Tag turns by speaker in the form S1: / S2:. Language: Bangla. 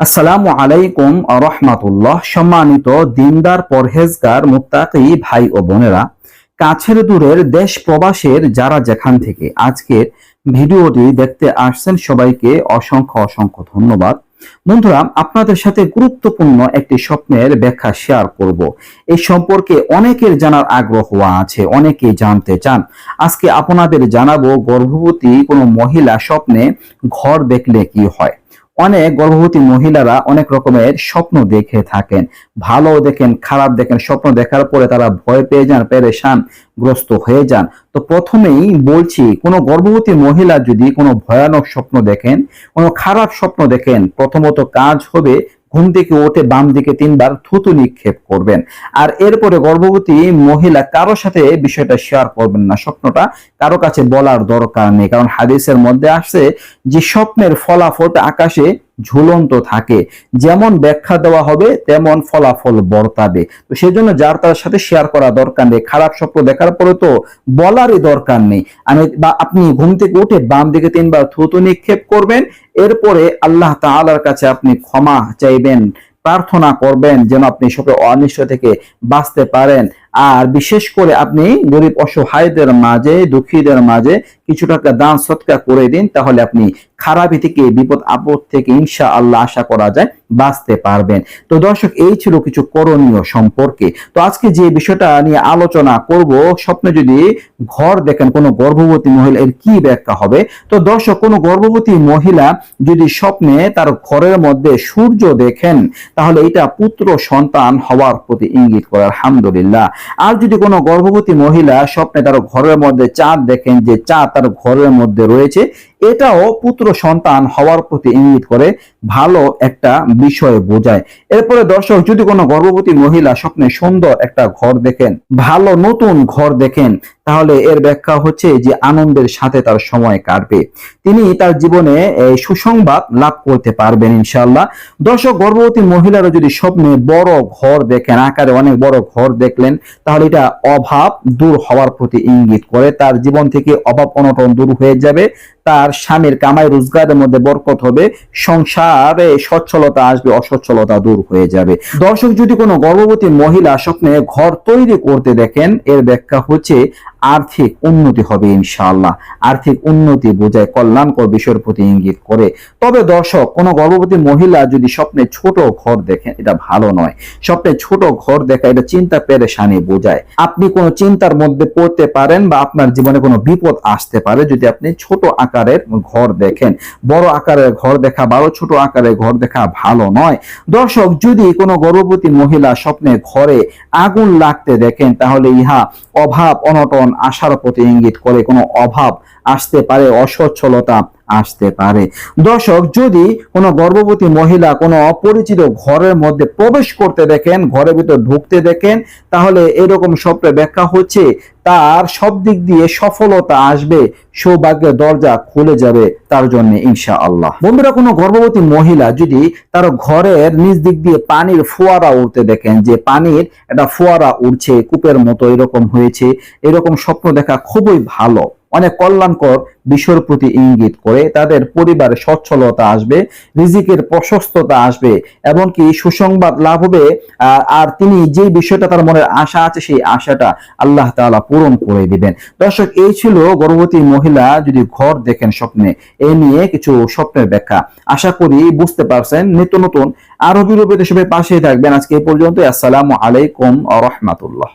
S1: আসসালামু আলাইকুম রহমাতুল্লাহ। সম্মানিত দিনদার, পরহেজগার, মুত্তাকি ভাই ও বোনেরা, কাছের দূরের দেশ প্রবাসের যারা যেখান থেকে আজকের ভিডিওটি দেখতে আসছেন, সবাইকে অসংখ্য অসংখ্য ধন্যবাদ। বন্ধুরা, আপনাদের সাথে গুরুত্বপূর্ণ একটি স্বপ্নের ব্যাখ্যা শেয়ার করব। এই সম্পর্কে অনেকের জানার আগ্রহ আছে, অনেকেই জানতে চান। আজকে আপনাদের জানাব, গর্ভবতী কোনো মহিলা স্বপ্নে ঘর দেখলে কি হয়? অনেক গর্ভবতী মহিলারা অনেক রকমের স্বপ্ন দেখে থাকেন ভালো দেখেন, খারাপ দেখেন, স্বপ্ন দেখার পরে তারা ভয় পেয়ে যান, পেরেশান গ্রস্ত হয়ে যান। তো প্রথমেই বলছি, কোনো গর্ভবতী মহিলা যদি কোনো ভয়ানক স্বপ্ন দেখেন, কোনো খারাপ স্বপ্ন দেখেন, প্রথমত কাজ হবে ঘুম থেকে ওঠে বাম দিকে তিনবার থুতু নিক্ষেপ করবেন। আর এরপরে গর্ভবতী মহিলা কারোর সাথে বিষয়টা শেয়ার করবেন না। স্বপ্নটা কারও কাছে বলার দরকার নেই। কারণ হাদিসের মধ্যে আসছে যে স্বপ্নের ফলাফল আকাশে ঝুলন্ত থাকে। যেমন ব্যাখ্যা দেওয়া হবে, তেমন ফলাফল বর্তাবে। তো সেই জন্য যার তার সাথে শেয়ার করা দরকার নেই। খারাপ স্বপ্ন দেখার পরে তো বলারই দরকার নেই। আমি বা আপনি ঘুম থেকে উঠে বাম দিকে তিনবার থুতু নিক্ষেপ করবেন, এরপরে আল্লাহ তাআলার কাছে আপনি ক্ষমা চাইবেন, প্রার্থনা করবেন যেন আপনি সবে অনিশ্চয় থেকে বাঁচতে পারেন। আর বিশেষ করে আপনি গরিব, অসহায়দের মাঝে, দুঃখীদের মাঝে কিছু টাকা দান, সৎকার করে দিন, তাহলে আপনি খারাপি থেকে, বিপদ, আপদ থেকে ইনশা আল্লাহ আশা করা যায়, বাঁচতে পারবেন। তো দর্শক, এই ছিল কিছু করণীয় সম্পর্কে। তো আজকে যে বিষয়টা নিয়ে আলোচনা করব, স্বপ্নে যদি ঘর দেখেন, কোনো গর্ভবতী মহিলা, এর কি ব্যাখ্যা হবে? তো দর্শক, কোনো গর্ভবতী মহিলা যদি স্বপ্নে তার ঘরের মধ্যে সূর্য দেখেন, তাহলে এটা পুত্র সন্তান হওয়ার প্রতি ইঙ্গিত করে। আলহামদুলিল্লাহ। আর যদি কোনো গর্ভবতী মহিলা স্বপ্নে তার ঘরের মধ্যে চাঁদ দেখেন যে চাঁদ তার ঘরের মধ্যে রয়েছে, এটাও পুত্র সন্তান হওয়ার প্রতি ইঙ্গিত করে ভালো একটা বিষয় বোঝায়। এরপরে দর্শক, যদি কোনো গর্ভবতী মহিলা স্বপ্নে সুন্দর একটা ঘর দেখেন, ভালো নতুন ঘর দেখেন, তাহলে এর ব্যাখ্যা হচ্ছে যে আনন্দের সাথে তার সময় কাটবে। তিনি তার জীবনে সুসংবাদ লাভ করতে পারবেন ইনশাল্লাহ দর্শক, গর্ভবতী মহিলারা যদি স্বপ্নে বড় ঘর দেখেন, আকারে অনেক বড় ঘর দেখলেন, তাহলে এটা অভাব দূর হওয়ার প্রতি ইঙ্গিত করে। তার জীবন থেকে অভাব অনটন দূর হয়ে যাবে। তার স্বামীর কামাই রোজগারের মধ্যে বরকত হবে, সংসারে সচ্ছলতা আসবে, অসচ্ছলতা দূর হয়ে যাবে। দর্শক, যদি কোনো গর্ভবতী মহিলা স্বপ্নে ঘর তৈরি করতে দেখেন, এর ব্যাখ্যা হচ্ছে আর্থিক উন্নতি হবে ইনশাআল্লাহ। আর্থিক উন্নতি বোঝায় কল্যাণকর বিষয়ের প্রতি ইঙ্গিত করে। তবে দর্শক, কোনো গর্ভবতী মহিলা যদি স্বপ্নে ছোট ঘর দেখেন, এটা ভালো নয়। স্বপ্নে ছোট ঘর দেখা, এটা চিন্তা পেরেশানি বোঝায়। আপনি কোনো চিন্তার মধ্যে পড়তে পারেন বা আপনার জীবনে কোনো বিপদ আসতে পারে যদি আপনি ছোট আকারের ঘর দেখেন। বড় আকারের ঘর দেখা, বারো ছোট আকারের ঘর দেখা ভালো নয়। দর্শক, যদি কোনো গর্ভবতী মহিলা স্বপ্নে ঘরে আগুন লাগতে দেখেন, তাহলে ইহা অভাব, অনটন আশার প্রতি ইঙ্গিত করে কোনো অভাব আসতে পারে, অসচ্ছলতা আসতে পারে। দর্শক, যদি কোনো গর্ভবতী মহিলা কোনো অপরিচিত ঘরের মধ্যে প্রবেশ করতে দেখেন, ঘরের ভিতর ঢুকতে দেখেন, তাহলে এরকম স্বপ্নে ব্যাখ্যা হচ্ছে তার সব দিক দিয়ে সফলতা আসবে সৌভাগ্যের দরজা খুলে যাবে তার জন্য ইনশা আল্লাহ বন্ধুরা, কোনো গর্ভবতী মহিলা যদি তার ঘরের নিজ দিক দিয়ে পানির ফোয়ারা উঠতে দেখেন, যে পানির একটা ফোয়ারা উঠছে কূপের মতো এরকম হয়েছে, এরকম স্বপ্ন দেখা খুবই ভালো। অনেক কল্যাণকর বিষয়ের প্রতি ইঙ্গিত করে, তাদের পরিবারে সচ্ছলতা আসবে, রিজিকের প্রশস্ততা আসবে, এমনকি সুসংবাদ লাভ হবে, আর তিনি যে বিষয়টা তার মনের আশা আছে, সেই আশাটা আল্লাহ তাআলা পূরণ করে দিবেন। দর্শক, এই ছিল গর্ভবতী মহিলা যদি ঘর দেখেন স্বপ্নে, এ নিয়ে কিছু স্বপ্নের ব্যাখ্যা। আশা করি বুঝতে পারছেন। নিত্য নতুন আরও বিরোধী সবাই পাশে থাকবেন। আজকে এই পর্যন্ত আসসালামু আলাইকুম রহমাতুল্লাহ।